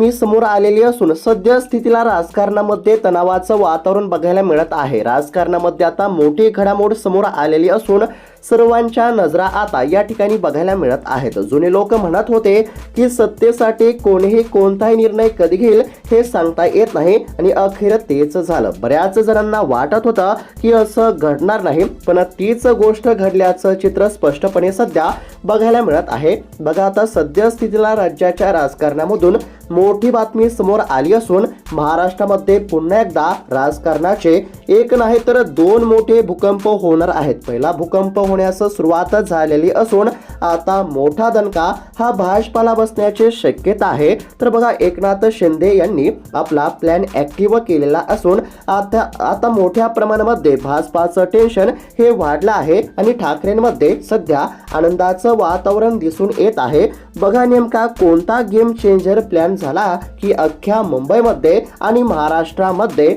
मी समोर आलेली असून सद्यस्थितीला राजकारणामध्ये तणावाचं वातावरण बघायला मिळत आहे. राजकारणामध्ये आता मोठी घडामोड समोर आलेली असून सर्वांच्या नजरा आता या ठिकाणी बघायला मिळत आहेत. जुने लोक म्हणत होते की सत्तेसाठी कोणीही कोणताही निर्णय कधी घेईल हे सांगता येत नाही आणि अखेर तेच झालं. बऱ्याच जणांना वाटत होतं की असं घडणार नाही पण तीच गोष्ट घडल्याचं चित्र स्पष्टपणे सध्या बघायला मिळत आहे. बघा आता सद्यस्थितीला राज्याच्या राजकारणामधून मोठी बातमी समोर आली असून महाराष्ट्रामध्ये पुन्हा एकदा राजकारणाचे एक नाही तर दोन मोठे भूकंप होणार आहेत. पहिला भूकंप होण्यास सुरुवात झालेली असून आता मोठा दणका हा भाजपाला बसण्याची शक्यता आहे. तर बघा एकनाथ शिंदे यांनी आपला प्लॅन ऍक्टिव्ह केलेला असून आता आता मोठ्या प्रमाणामध्ये भाजपाचं टेन्शन हे वाढलं आहे आणि ठाकरेंमध्ये सध्या आनंदाचं वातावरण दिसून येत आहे. बघा नेमका कोणता गेम चेंजर प्लॅन झाला की अख्ख्या मुंबईमध्ये आणि महाराष्ट्रामध्ये?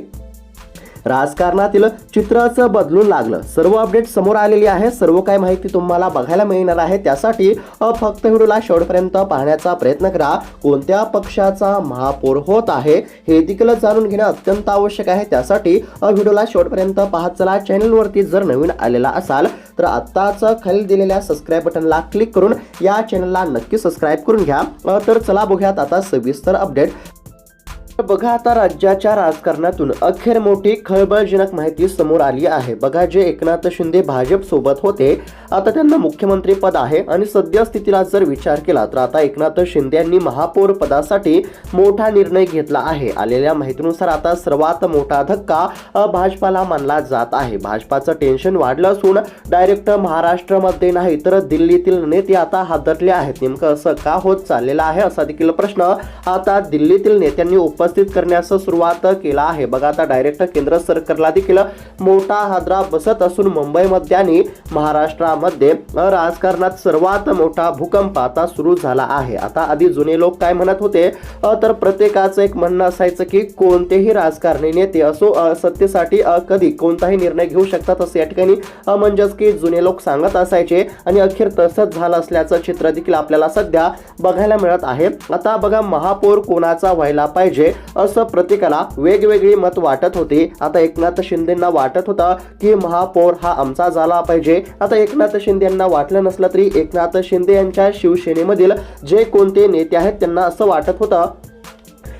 राजकारणातील चित्रच बदलून लागलं. सर्व अपडेट समोर आलेली आहे. सर्व काय माहिती तुम्हाला बघायला मिळणार आहे. त्यासाठी फक्त व्हिडिओला शेवटपर्यंत पाहण्याचा प्रयत्न करा. कोणत्या पक्षाचा महापौर होत आहे हे देखील जाणून घेणं अत्यंत आवश्यक आहे. त्यासाठी व्हिडिओला शेवटपर्यंत पाहत चला. चॅनलवरती जर नवीन आलेला असाल तर आत्ताच खाली दिलेल्या सबस्क्राईब बटनला क्लिक करून या चॅनलला नक्की सबस्क्राईब करून घ्या. तर चला बघूयात आता सविस्तर अपडेट बघा आता राज्याच्या राजकारणातून अखेर मोठी खळबळजनक माहिती समोर आली आहे. बघा जे एकनाथ शिंदे भाजप सोबत होते आता त्यांना मुख्यमंत्री पद आहे आणि सद्यस्थितीला जर विचार केला तर आता एकनाथ शिंदे यांनी महापौर पदासाठी मोठा निर्णय घेतला आहे. आलेल्या माहितीनुसार आता सर्वात मोठा धक्का भाजपाला मानला जात आहे. भाजपाचं टेन्शन वाढलं असून डायरेक्ट महाराष्ट्रामध्ये नाही तर दिल्लीतील नेते आता हादरले आहेत. नेमकं असं का होत चाललेलं आहे असा देखील प्रश्न आता दिल्लीतील नेत्यांनी उप उपस्थित करण्यास सुरुवात केला आहे. बघा आता डायरेक्ट केंद्र सरकारला देखील मोठा हादरा बसत असून मुंबईमध्ये आणि महाराष्ट्रामध्ये राजकारणात सर्वात मोठा भूकंप आता सुरू झाला आहे. आता आधी जुने लोक काय म्हणत होते? तर प्रत्येकाचं एक म्हणणं असायचं की कोणतेही राजकारणी नेते असो सत्तेसाठी कधी कोणताही निर्णय घेऊ शकतात असं या ठिकाणी म्हणजेच की जुने लोक सांगत असायचे. आणि अखेर तसंच झालं असल्याचं चित्र देखील आपल्याला सध्या बघायला मिळत आहे. आता बघा महापौर कोणाचा व्हायला पाहिजे? असं प्रत्येकाला वेगवेगळी मत वाटत होती. आता एकनाथ शिंदेना वाटत होता की महापौर हा आमचा झाला पाहिजे. आता एकनाथ शिंदे यांना वाटलं नसलं तरी एकनाथ शिंदे यांच्या शिवसेनेमधील जे कोणते नेते आहेत त्यांना असं वाटत होतं.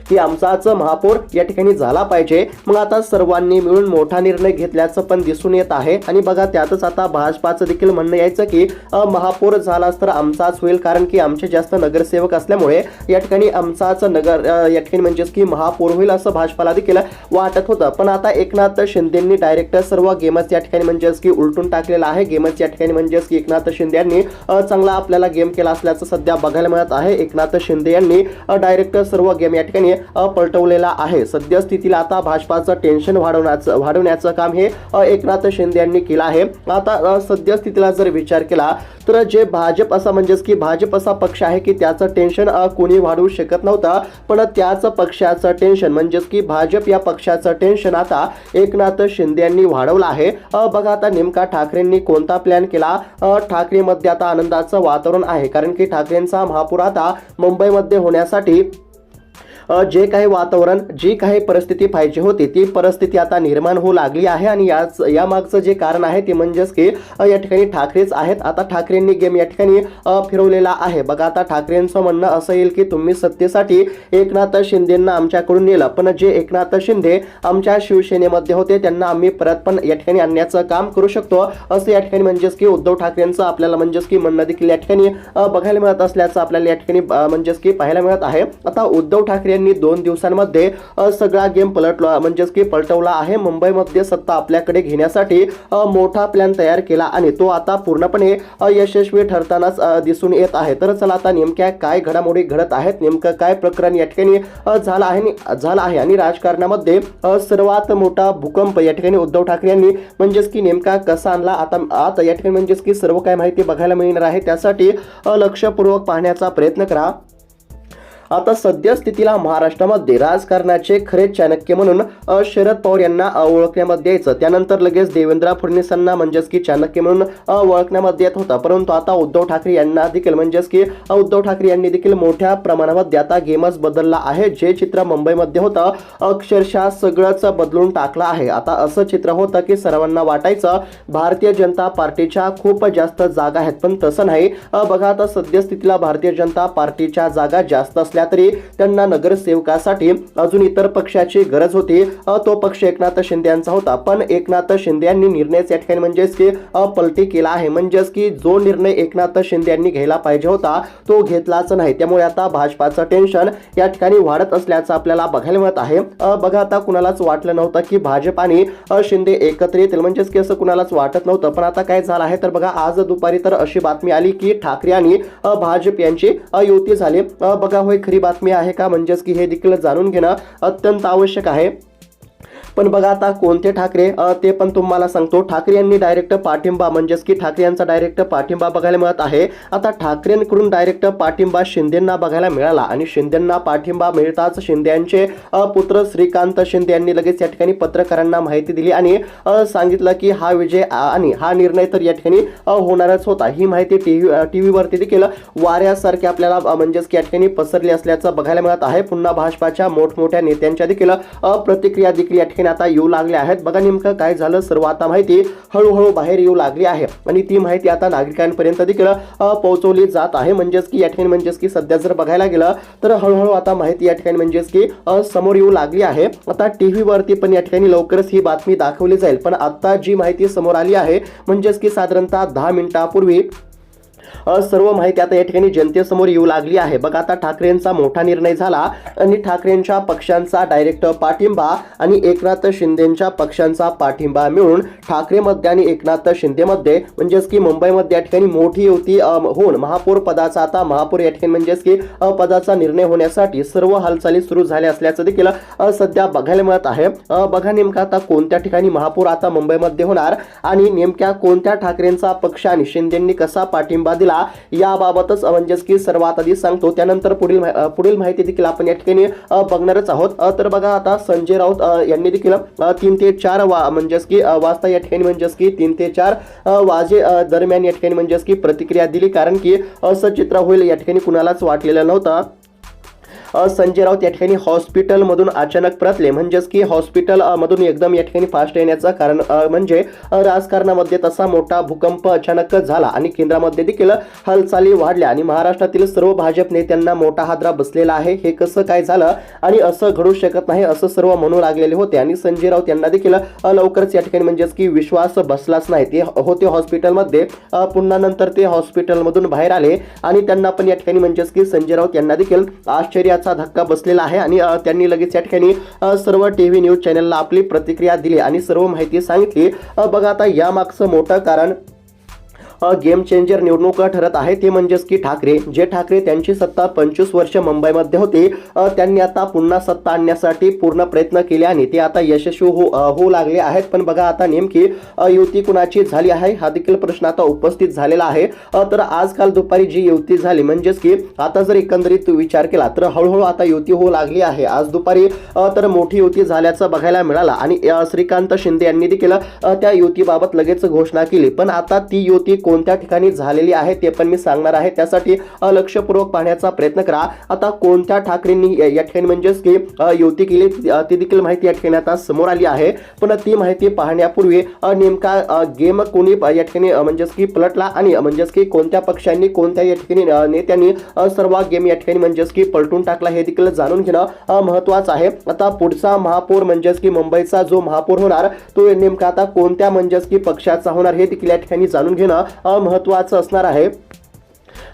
की आमचाच महापौर या ठिकाणी झाला पाहिजे. मग आता सर्वांनी मिळून मोठा निर्णय घेतल्याचं पण दिसून येत आहे. आणि बघा त्यातच आता भाजपाचं देखील म्हणणं यायचं की महापौर झालाच तर आमचाच होईल कारण की आमचे जास्त नगरसेवक असल्यामुळे या ठिकाणी आमचाच नगर या ठिकाणी म्हणजेच की महापौर होईल असं भाजपाला देखील वाटत होतं. पण आता एकनाथ शिंदेंनी डायरेक्ट सर्व गेमच या ठिकाणी म्हणजेच की उलटून टाकलेला आहे. गेमच या ठिकाणी म्हणजेच की एकनाथ शिंदे यांनी चांगला आपल्याला गेम केला असल्याचं सध्या बघायला मिळत आहे. एकनाथ शिंदे यांनी डायरेक्ट सर्व गेम या ठिकाणी पलटवलेला आहे. सद्यस्थितीला आता भाजपाचं टेन्शन वाढवण्याचं वाढवण्याचं काम हे एकनाथ शिंदे यांनी केलं आहे. आता सद्यस्थितीला जर विचार केला तर जे भाजप असा म्हणजेच की भाजप असा पक्ष आहे की त्याचं टेन्शन कोणी वाढवू शकत नव्हता पण त्याच पक्षाचं टेन्शन म्हणजेच की भाजप या पक्षाचं टेन्शन आता एकनाथ शिंदे यांनी वाढवलं आहे. बघा आता नेमका ठाकरेंनी कोणता प्लॅन केला? ठाकरेमध्ये आता आनंदाचं वातावरण आहे. कारण की ठाकरेंचा महापूर आता मुंबईमध्ये होण्यासाठी जे काही वातावरण जी काही परिस्थिती पाहिजे होती ती परिस्थिती आता निर्माण होऊ लागली आहे आणि याच या मागचं जे कारण आहे ते म्हणजेच की या ठिकाणी ठाकरेच आहेत. आता ठाकरेंनी गेम या ठिकाणी फिरवलेला आहे. बघा आता ठाकरेंचं म्हणणं असं येईल की तुम्ही सत्तेसाठी एकनाथ शिंदेंना आमच्याकडून नेलं. पण जे एकनाथ शिंदे आमच्या शिवसेनेमध्ये होते त्यांना आम्ही परत पण या ठिकाणी आणण्याचं काम करू शकतो. असं या ठिकाणी म्हणजेच की उद्धव ठाकरेंचं आपल्याला म्हणजेच की म्हणणं देखील या ठिकाणी बघायला मिळत असल्याचं आपल्याला या ठिकाणी म्हणजेच की पाहायला मिळत आहे. आता उद्धव ठाकरे यांनी दोन दिवसांमध्ये सगळा गेम पलटला म्हणजेच की पलटवला आहे. मुंबईमध्ये सत्ता आपल्याकडे घेण्यासाठी मोठा प्लॅन तयार केला आणि तो आता पूर्णपणे यशस्वी ठरतानाच दिसून येत आहे. तर चला आता नेमक्या काय घडामोडी घडत आहेत नेमकं काय प्रकरण या ठिकाणी झालं आहे आणि- झालं आहे आणि राजकारणामध्ये सर्वात मोठा भूकंप या ठिकाणी उद्धव ठाकरे यांनी म्हणजेच की नेमका कसा आणला? आता आता या ठिकाणी म्हणजेच की सर्व काय माहिती बघायला मिळणार आहे. त्यासाठी लक्षपूर्वक पाहण्याचा प्रयत्न करा. आता सद्यस्थितीला महाराष्ट्रामध्ये राजकारणाचे खरे चाणक्य म्हणून शरद पवार यांना ओळखण्यामध्ये यायचं. त्यानंतर लगेच देवेंद्र फडणवीसांना म्हणजेच की चाणक्य म्हणून ओळखण्यामध्ये येत होता. परंतु आता उद्धव ठाकरे यांना देखील म्हणजेच की उद्धव ठाकरे यांनी देखील मोठ्या प्रमाणामध्ये आता गेमच बदलला आहे. जे चित्र मुंबईमध्ये होतं अक्षरशः सगळंच बदलून टाकलं आहे. आता असं चित्र होतं की सर्वांना वाटायचं भारतीय जनता पार्टीच्या खूप जास्त जागा आहेत. पण तसं नाही. बघा आता सद्यस्थितीला भारतीय जनता पार्टीच्या जागा जास्त असल्या तरी त्यांना नगरसेवकासाठी अजून इतर पक्षाची गरज होती. तो पक्ष एकनाथ शिंदे यांचा होता. पण एकनाथ शिंदे यांनी निर्णयच या ठिकाणी म्हणजेच की पलटी केला आहे. म्हणजेच की जो निर्णय एकनाथ शिंदे यांनी घ्यायला पाहिजे होता तो घेतलाच नाही. त्यामुळे आता भाजपाचं टेन्शन या ठिकाणी वाढत असल्याचं आपल्याला बघायला मिळत आहे. बघा आता कुणालाच वाटलं नव्हतं की भाजप आणि शिंदे एकत्र येतील. म्हणजेच की असं कुणालाच वाटत नव्हतं. पण आता काय झालं आहे? तर बघा आज दुपारी तर अशी बातमी आली की ठाकरे आणि भाजप यांची युती झाली. बघा होय खरी बातमी आहे का? म्हणजेच की हे देखील जाणून घेणं अत्यंत आवश्यक आहे. पण बघा आता कोणते ठाकरे? ते पण तुम्हाला सांगतो. ठाकरे यांनी डायरेक्ट पाठिंबा म्हणजेच की ठाकरे यांचा डायरेक्ट पाठिंबा बघायला मिळत आहे. आता ठाकरेंकडून डायरेक्ट पाठिंबा शिंदेंना बघायला मिळाला आणि शिंदेंना पाठिंबा मिळताच शिंदे यांचे पुत्र श्रीकांत शिंदे यांनी लगेच या ठिकाणी पत्रकारांना माहिती दिली आणि सांगितलं की हा विजय आणि हा निर्णय तर या ठिकाणी होणारच होता. ही माहिती टीव्ही टीव्हीवरती देखील वाऱ्यासारखी आपल्याला म्हणजेच की या ठिकाणी पसरली असल्याचं बघायला मिळत आहे. पुन्हा भाजपाच्या मोठमोठ्या नेत्यांच्या देखील प्रतिक्रिया देखील या ठिकाणी आता येऊ लागल्या आहेत. बघा नेमकं काय झालं सर्व आता माहिती हळूहळू बाहेर येऊ लागली आहे. आणि ती माहिती आता नागरिकांपर्यंत देखील पोहोचवली जात आहे. म्हणजेच की या ठिकाणी म्हणजेच की सध्या जर बघायला गेलं तर हळूहळू आता माहिती या ठिकाणी म्हणजेच की समोर येऊ लागली आहे. आता टीव्हीवरती पण या ठिकाणी लवकरच ही बातमी दाखवली जाईल. पण आता जी माहिती समोर आली आहे म्हणजेच की साधारणतः दहा मिनिटापूर्वी सर्व माहिती आता या ठिकाणी जनतेसमोर येऊ लागली आहे. बघा आता ठाकरेंचा मोठा निर्णय झाला आणि ठाकरेंच्या पक्षांचा डायरेक्ट पाठिंबा आणि एकनाथ शिंदेच्या पक्षांचा पाठिंबा मिळून ठाकरेमध्ये आणि एकनाथ शिंदेमध्ये म्हणजेच की मुंबईमध्ये या ठिकाणी मोठी युती होऊन महापौर पदाचा आता महापौर या ठिकाणी म्हणजेच की पदाचा निर्णय होण्यासाठी सर्व हालचाली सुरू झाल्या असल्याचं देखील सध्या बघायला मिळत आहे. बघा नेमका आता कोणत्या ठिकाणी महापौर आता मुंबईमध्ये होणार आणि नेमक्या कोणत्या ठाकरेंचा पक्ष आणि शिंदेंनी कसा पाठिंबा दिला. याबाबतच म्हणजेच की सर्वात आधी सांगतो. त्यानंतर पुढील पुढील माहिती देखील आपण या ठिकाणी बघणारच आहोत. तर बघा आता संजय राऊत यांनी देखील तीन ते चार वा म्हणजेच की वाजता या ठिकाणी म्हणजेच की तीन ते चार वाजे दरम्यान या ठिकाणी म्हणजेच की प्रतिक्रिया दिली. कारण की असं चित्र होईल या ठिकाणी कुणालाच वाटलेलं नव्हतं. संजय राऊत या ठिकाणी हॉस्पिटलमधून अचानक परतले. म्हणजेच की हॉस्पिटल मधून एकदम या ठिकाणी फास्ट येण्याचं कारण म्हणजे राजकारणामध्ये तसा मोठा भूकंप अचानक झाला आणि केंद्रामध्ये देखील हालचाली वाढल्या आणि महाराष्ट्रातील सर्व भाजप नेत्यांना मोठा हादरा बसलेला आहे. हे कसं काय झालं आणि असं घडू शकत नाही असं सर्व म्हणू लागलेले होते आणि संजय राऊत यांना देखील लवकरच या ठिकाणी म्हणजेच की विश्वास बसलाच नाही. ते होते हॉस्पिटलमध्ये पुन्हा नंतर ते हॉस्पिटलमधून बाहेर आले आणि त्यांना पण या ठिकाणी म्हणजेच की संजय राऊत यांना देखील आश्चर्यात आश्चर्याचा धक्का बसलेला आहे आणि त्यांनी लगेच या ठिकाणी सर्व टी व्ही न्यूज चॅनलला आपली प्रतिक्रिया दिली आणि सर्व माहिती सांगितली. बघा आता यामागचं मोठं कारण गेम चेंजर निवडणुका ठरत आहे. ते म्हणजेच की ठाकरे जे ठाकरे त्यांची सत्ता पंचवीस वर्ष मुंबईमध्ये होती त्यांनी आता पुन्हा सत्ता आणण्यासाठी पूर्ण प्रयत्न केले आणि ते आता यशस्वी हो होऊ लागले आहेत. पण बघा आता नेमकी युती कुणाची झाली आहे? हा देखील प्रश्न आता उपस्थित झालेला आहे. तर आजकाल दुपारी जी युती झाली म्हणजेच की आता जर एकंदरीत विचार केला तर हळूहळू आता युती होऊ लागली आहे. आज दुपारी तर मोठी युती झाल्याचं बघायला मिळाला आणि श्रीकांत शिंदे यांनी देखील त्या युतीबाबत लगेच घोषणा केली. पण आता ती युती कोणत्या ठिकाणी झालेली आहे ते पण मी सांगणार आहे. त्यासाठी लक्षपूर्वक पाहण्याचा प्रयत्न करा. आता कोणत्या ठाकरेंनी या ठिकाणी म्हणजेच की युती केली ती- देखील माहिती या ठिकाणी आता समोर आली आहे. पण ती माहिती पाहण्यापूर्वी नेमका गेम कोणी या ठिकाणी म्हणजेच की पलटला आणि म्हणजेच की कोणत्या पक्षांनी कोणत्या या ठिकाणी नेत्यांनी सर्व गेम या ठिकाणी म्हणजेच की पलटून टाकला हे देखील जाणून घेणं महत्त्वाचं आहे. आता पुढचा महापौर म्हणजेच की मुंबईचा जो महापौर होणार तो नेमका आता कोणत्या म्हणजेच की पक्षाचा होणार हे देखील या ठिकाणी जाणून घेणं महत्त्वाचं असणार आहे.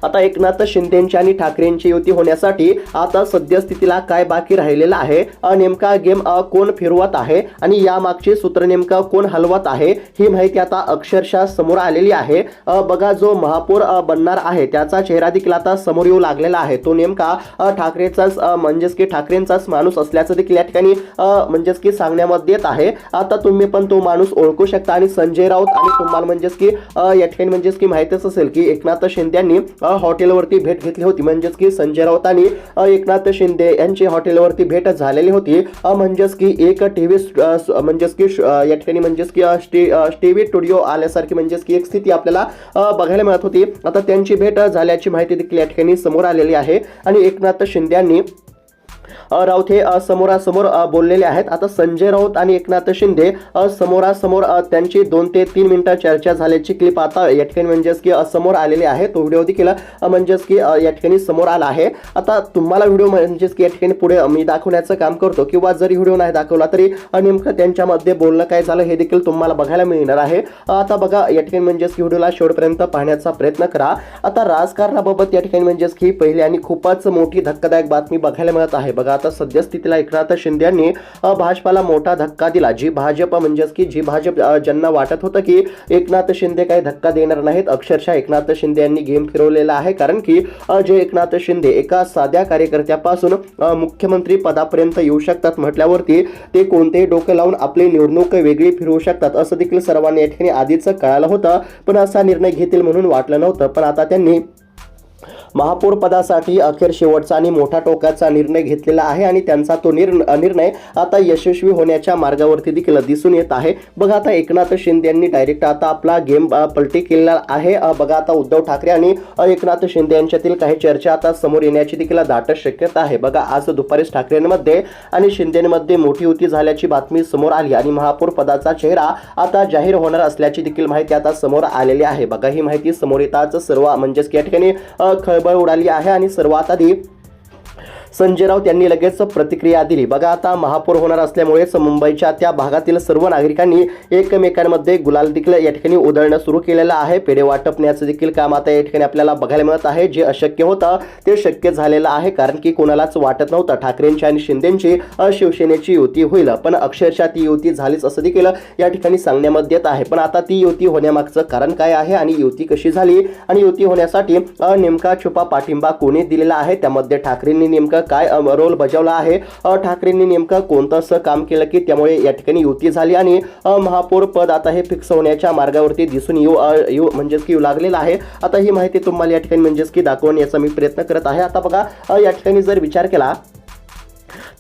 आता एकनाथ शिंदेंची आणि ठाकरेंची युती होण्यासाठी आता सद्यस्थितीला काय बाकी राहिलेलं आहे? नेमका गेम कोण फिरवत आहे? आणि यामागचे सूत्र नेमकं कोण हलवत आहे? ही माहिती आता अक्षरशः समोर आलेली आहे. बघा जो महापौर बनणार आहे त्याचा चेहरा देखील आता समोर येऊ लागलेला आहे. तो नेमका ठाकरेचाच म्हणजेच की ठाकरेंचाच माणूस असल्याचं देखील या ठिकाणी म्हणजेच की सांगण्यामध्ये येत आहे. आता तुम्ही पण तो माणूस ओळखू शकता आणि संजय राऊत आणि तुम्हाला म्हणजेच की या ठिकाणी म्हणजेच की माहितीच असेल की एकनाथ शिंदे यांनी हॉटेलवरती भेट घेतली होती. म्हणजेच की संजय राऊत आणि एकनाथ शिंदे यांची हॉटेलवरती भेट झालेली होती. म्हणजेच की एक टी व्ही म्हणजेच की या ठिकाणी म्हणजेच की टी व्ही स्टुडिओ आल्यासारखी म्हणजेच की एक स्थिती आपल्याला बघायला मिळत होती. आता त्यांची भेट झाल्याची माहिती देखील या ठिकाणी समोर आलेली आहे. आणि एकनाथ शिंदे यांनी राऊत हे समोरासमोर बोललेले आहेत. आता संजय राऊत आणि एकनाथ शिंदे समोरासमोर त्यांची दोन ते तीन मिनिटं चर्चा झाल्याची क्लिप आता या ठिकाणी म्हणजेच की समोर आलेली आहे. तो व्हिडिओ देखील म्हणजेच की या ठिकाणी समोर आला आहे. आता तुम्हाला व्हिडिओ म्हणजेच की या ठिकाणी पुढे मी दाखवण्याचं काम करतो किंवा जरी व्हिडिओ नाही दाखवला तरी नेमकं त्यांच्यामध्ये बोलणं काय झालं हे देखील तुम्हाला बघायला मिळणार आहे. आता बघा या ठिकाणी म्हणजेच की व्हिडिओला शेवटपर्यंत पाहण्याचा प्रयत्न करा. आता राजकारणाबाबत या ठिकाणी म्हणजेच की पहिली आणि खूपच मोठी धक्कादायक बातमी बघायला मिळत आहे. बघा आता सद्यस्थितीला एकनाथ शिंदे यांनी भाजपाला मोठा धक्का दिला. जी भाजप म्हणजेच की जी भाजप ज्यांना वाटत होतं की एकनाथ शिंदे काही धक्का देणार नाहीत अक्षरशः एकनाथ शिंदे यांनी गेम फिरवलेला आहे. कारण की जे एकनाथ शिंदे एका साध्या कार्यकर्त्यापासून मुख्यमंत्री पदापर्यंत येऊ शकतात म्हटल्यावरती ते कोणतेही डोकं लावून आपली निवडणूक वेगळी फिरवू शकतात असं देखील सर्वांनी या ठिकाणी आधीच कळालं होतं. पण असा निर्णय घेतील म्हणून वाटलं नव्हतं. पण आता त्यांनी महापौर पदासाठी अखेर शेवटचा आणि मोठा टोकाचा निर्णय घेतलेला आहे आणि त्यांचा तो निर निर्णय आता यशस्वी होण्याच्या मार्गावरती देखील दिसून येत आहे. बघा आता एकनाथ शिंदे यांनी डायरेक्ट आता आपला गेम पलटी केलेला आहे. बघा आता उद्धव ठाकरे आणि एकनाथ शिंदे यांच्यातील काही चर्चा आता समोर येण्याची देखील दाट शक्यता आहे. बघा आज दुपारीच ठाकरेंमध्ये आणि शिंदेमध्ये मोठी युती झाल्याची बातमी समोर आली आणि महापौर पदाचा चेहरा आता जाहीर होणार असल्याची देखील माहिती आता समोर आलेली आहे. बघा ही माहिती समोर येताच सर्व म्हणजेच या ठिकाणी अ, खळबळ उडाली आहे आणि सर्वात आधी संजय राऊत यांनी लगेच प्रतिक्रिया दिली. बघा आता महापौर होणार असल्यामुळेच मुंबईच्या त्या भागातील सर्व नागरिकांनी एकमेकांमध्ये गुलाल देखील या ठिकाणी उधळणं सुरू केलेलं आहे. पेढे वाटपण्याचं देखील काम आता या ठिकाणी आपल्याला बघायला मिळत आहे. जे अशक्य होतं ते शक्य झालेलं आहे. कारण की कोणालाच वाटत नव्हतं. ठाकरेंची आणि शिंदेची शिवसेनेची युती होईल. पण अक्षरशः ती युती झालीच असं देखील या ठिकाणी सांगण्यामध्ये येत आहे. पण आता ती युती होण्यामागचं कारण काय आहे आणि युती कशी झाली? आणि युती होण्यासाठी नेमका छुपा पाठिंबा कोणी दिलेला आहे? त्यामध्ये ठाकरेंनी नेमकं काय रोल बजावला आहे? ठाकरेंनी नेमकं कोणतं असं काम केलं की त्यामुळे या ठिकाणी युती झाली आणि महापौर पद आता हे फिक्स होण्याच्या मार्गावरती दिसून येऊ येऊ म्हणजेच की येऊ लागलेलं आहे. आता ही माहिती तुम्हाला या ठिकाणी म्हणजेच की दाखवण्याचा मी प्रयत्न करत आहे. आता बघा या ठिकाणी जर विचार केला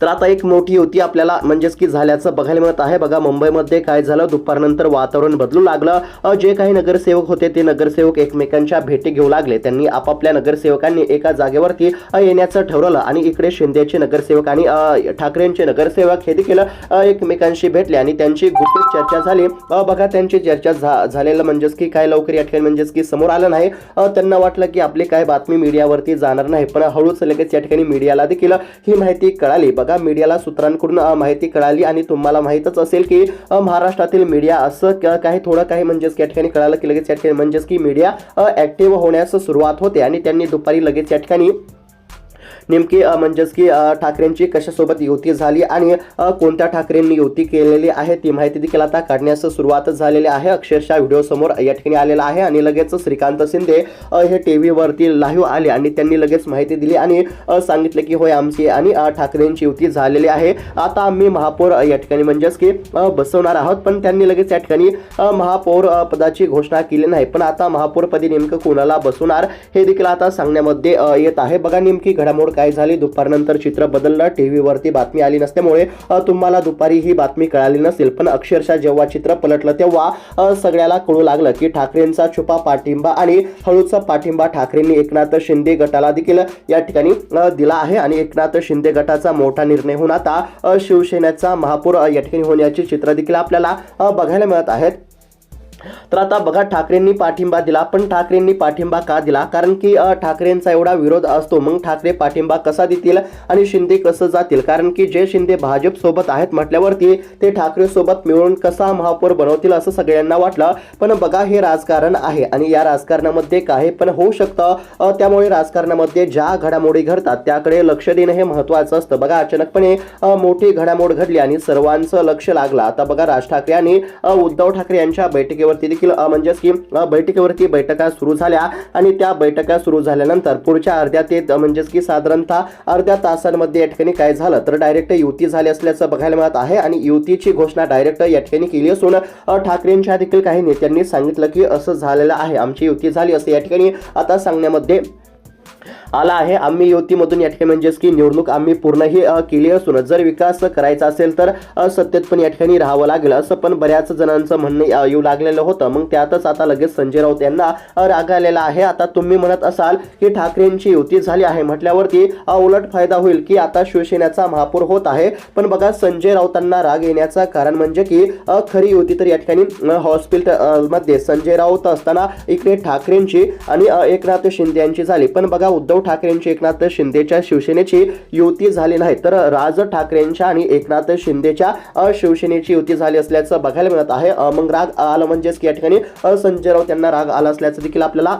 तर आता एक मोठी होती आपल्याला म्हणजेच की झाल्याचं बघायला मिळत आहे. बघा मुंबईमध्ये काय झालं? दुपारनंतर वातावरण बदलू लागलं. जे काही नगरसेवक होते ते नगरसेवक एकमेकांच्या भेटी घेऊ लागले. त्यांनी आपापल्या नगरसेवकांनी एका जागेवरती येण्याचं ठरवलं आणि इकडे शिंदेचे नगरसेवक आणि ठाकरेंचे नगरसेवक हे देखील एकमेकांशी भेटले आणि त्यांची गुपित चर्चा झाली. बघा त्यांची चर्चा झा झालेलं म्हणजेच की काय लवकर या ठिकाणी म्हणजेच की समोर आलं नाही. त्यांना वाटलं की आपली काय बातमी मीडियावरती जाणार नाही. पण हळूच लगेच या ठिकाणी मीडियाला देखील ही माहिती कळाली. बघा मीडियाला सूत्रांकडून माहिती कळाली आणि तुम्हाला माहीतच असेल की महाराष्ट्रातील मीडिया असं काही थोडं काही म्हणजेच या ठिकाणी कळालं की लगेच या ठिकाणी म्हणजेच की मीडिया ऍक्टिव्ह होण्यास सुरुवात होते आणि त्यांनी दुपारी लगेच या ठिकाणी नेमकी म्हणजेच की ठाकरेंची कशासोबत युती झाली आणि कोणत्या ठाकरेंनी युती केलेली आहे ती माहिती देखील आता काढण्यास सुरुवात झालेली आहे. अक्षरशः व्हिडिओ समोर या ठिकाणी आलेला आहे आणि लगेच श्रीकांत शिंदे हे टी व्हीवरती लाईव्ह आले आणि त्यांनी लगेच माहिती दिली आणि सांगितलं की होय आमची आणि ठाकरेंची युती झालेली आहे. आता आम्ही महापौर या ठिकाणी म्हणजेच की बसवणार आहोत पण त्यांनी लगेच या ठिकाणी महापौर पदाची घोषणा केली नाही. पण आता महापौरपदी नेमकं कोणाला बसवणार हे देखील आता सांगण्यामध्ये येत आहे. बघा नेमकी घडामोड काय झाली दुपारनंतर चित्र बदललं टीव्हीवरती बातमी आली नसल्यामुळे तुम्हाला दुपारी ही बातमी कळाली नसेल. पण अक्षरशः जेव्हा चित्र पलटलं तेव्हा सगळ्याला कळू लागलं की ठाकरेंचा छुपा पाठिंबा आणि हळूचा पाठिंबा ठाकरेंनी एकनाथ शिंदे गटाला देखील या ठिकाणी दिला आहे. आणि एकनाथ शिंदे गटाचा मोठा निर्णय होऊन आता शिवसेनेचा महापौर या ठिकाणी होण्याची चित्र देखील आपल्याला बघायला मिळत आहेत. तर आता बघा ठाकरेंनी पाठिंबा दिला पण ठाकरेंनी पाठिंबा का दिला? कारण की ठाकरेंचा एवढा विरोध असतो मग ठाकरे पाठिंबा कसा देतील आणि शिंदे कसं जातील? कारण की जे शिंदे भाजप सोबत आहेत म्हटल्यावरती ते ठाकरेसोबत मिळून कसा महापौर बनवतील असं सगळ्यांना वाटलं. पण बघा हे राजकारण आहे आणि या राजकारणामध्ये काही पण होऊ शकतं. त्यामुळे राजकारणामध्ये ज्या घडामोडी घडतात त्याकडे लक्ष देणं हे महत्वाचं असतं. बघा अचानकपणे मोठी घडामोड घडली आणि सर्वांचं लक्ष लागलं. आता बघा राज ठाकरे आणि उद्धव ठाकरे यांच्या बैठकीवर बैठकीवरती देखील म्हणजेच की बैठकीवरती बैठका सुरू झाल्या आणि त्या बैठका सुरू झाल्यानंतर पुढच्या अर्ध्या ते म्हणजेच की साधारणतः अर्ध्या तासांमध्ये या ठिकाणी काय झालं? तर डायरेक्ट युती झाली असल्याचं बघायला मिळत आहे आणि युतीची घोषणा डायरेक्ट या ठिकाणी केली असून ठाकरेंच्या देखील काही नेत्यांनी सांगितलं की असं झालेलं आहे. आमची युती झाली असं या ठिकाणी आता सांगण्यामध्ये आला आहे. आम्ही युतीमधून या ठिकाणी म्हणजेच की निवडणूक आम्ही पूर्णही केली असून जर विकास करायचा असेल तर सत्तेत पण या ठिकाणी राहावं लागेल. असं पण बऱ्याच जणांचं म्हणणं येऊ लागलेलं होतं. मग त्यातच आता लगेच संजय राऊत यांना राग आलेला आहे. आता तुम्ही म्हणत असाल की ठाकरेंची युती झाली आहे. म्हटल्यावरती उलट फायदा होईल की आता शिवसेनेचा महापौर होत आहे. पण बघा संजय राऊतांना राग येण्याचं कारण म्हणजे की खरी युती तर या ठिकाणी हॉस्पिटलमध्ये हॉस्पिटलमध्ये संजय राऊत असताना इकडे ठाकरेंची आणि एकनाथ शिंदे यांची झाली. पण बघा उद्धव ठाकरेंची एकनाथ शिंदेच्या शिवसेनेची युती झाली नाही तर राज ठाकरेंच्या आणि एकनाथ शिंदेच्या शिवसेनेची युती झाली असल्याचं बघायला मिळत आहे. मग राग आला म्हणजेच की या ठिकाणी संजय राऊत यांना राग आला असल्याचं देखील आपल्याला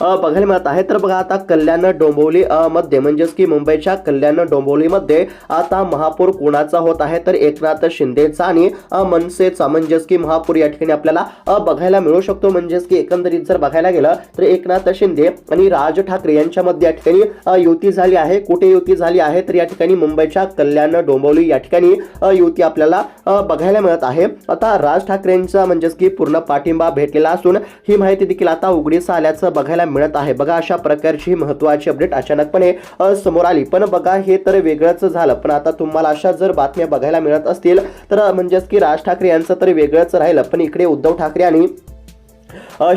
बघायला मिळत आहे. तर बघा आता कल्याण डोंबिवली मध्ये म्हणजेच की मुंबईच्या कल्याण डोंबिवलीमध्ये आता महापौर कोणाचा होत आहे? तर एकनाथ शिंदेचा आणि मनसेचा म्हणजेच की महापौर या ठिकाणी आपल्याला बघायला मिळू शकतो. म्हणजेच की एकंदरीत जर बघायला गेलं तर एकनाथ शिंदे आणि राज ठाकरे यांच्यामध्ये या ठिकाणी युती झाली आहे. कुठे युती झाली आहे? तर या ठिकाणी मुंबईच्या कल्याण डोंबिवली या ठिकाणी युती आपल्याला बघायला मिळत आहे. आता राज ठाकरेंचा म्हणजेच की पूर्ण पाठिंबा भेटलेला असून ही माहिती देखील आता उघडीस आल्याचं बघायला मिळत आहे. बघा अशा प्रकारची महत्वाची अपडेट अचानकपणे समोर आली. पण बघा हे तर वेगळंच झालं. पण आता तुम्हाला अशा जर बातम्या बघायला मिळत असतील तर म्हणजेच की राज ठाकरे यांचं तर वेगळंच राहिलं. पण इकडे उद्धव ठाकरे आणि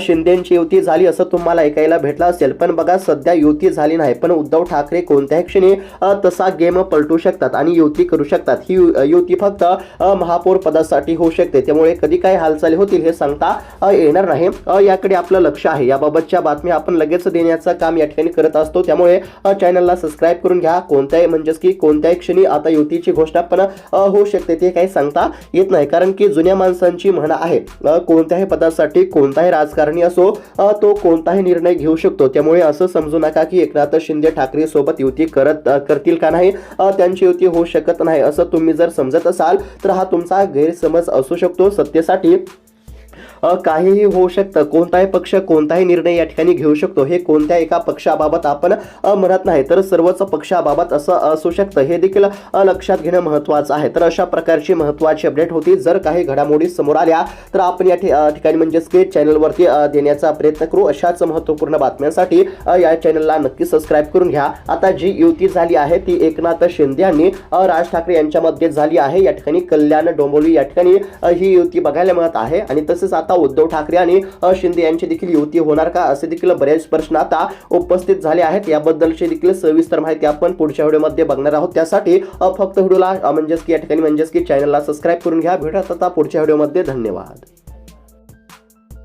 शिंदेंची युती झाली असं तुम्हाला ऐकायला भेटलं असेल. पण बघा सध्या युती झाली नाही. पण उद्धव ठाकरे कोणत्याही क्षणी तसा गेम पलटू शकतात आणि युती करू शकतात. ही युती फक्त महापौर पदासाठी होऊ शकते. त्यामुळे कधी काय हालचाली होतील हे सांगता येणार नाही. याकडे आपलं लक्ष आहे. याबाबतच्या बातम्या आपण लगेच देण्याचं काम या ठिकाणी करत असतो. त्यामुळे चॅनलला सबस्क्राईब करून घ्या. कोणत्याही म्हणजेच की कोणत्याही क्षणी आता युतीची घोषणा पण होऊ शकते ते काही सांगता येत नाही. कारण की जुन्या माणसांची म्हण आहे कोणत्याही पदासाठी कोणताही राजकारणी असो तो कोणताही निर्णय घेऊ शकतो. त्यामुळे असं समजू नका की एकनाथ शिंदे ठाकरे सोबत युती करत करतील का नाही. त्यांची युती होऊ शकत नाही असं तुम्ही जर समजत असाल तर हा तुमचा गैरसमज असू शकतो सत्तेसाठी. काहीही होऊ शकतं. कोणताही पक्ष कोणताही निर्णय या ठिकाणी घेऊ शकतो. हे कोणत्या एका पक्षाबाबत आपण म्हणत नाही. तर सर्वच पक्षाबाबत असं असू शकतं. हे देखील लक्षात घेणं महत्त्वाचं आहे. तर अशा प्रकारची महत्त्वाची अपडेट होती. जर काही घडामोडी समोर आल्या तर आपण या ठि- ठिकाणी म्हणजेच की चॅनलवरती देण्याचा प्रयत्न करू. अशाच महत्त्वपूर्ण बातम्यांसाठी या चॅनलला नक्की सबस्क्राईब करून घ्या. आता जी युती झाली आहे ती एकनाथ शिंदे आणि राज ठाकरे यांच्यामध्ये झाली आहे. या ठिकाणी कल्याण डोंबोली या ठिकाणी ही युती बघायला मिळत आहे. आणि तसेच आता उद्धव ठाकरे आणि शिंदे यांची देखील युती होणार का? असे देखील बरेच प्रश्न आता उपस्थित झाले आहेत. याबद्दलची देखील सविस्तर माहिती आपण पुढच्या व्हिडिओमध्ये बघणार आहोत. त्यासाठी फक्त व्हिडिओला म्हणजेच की या ठिकाणी म्हणजेच की चॅनलला सबस्क्राईब करून घ्या. भेटत आता पुढच्या व्हिडिओमध्ये. धन्यवाद.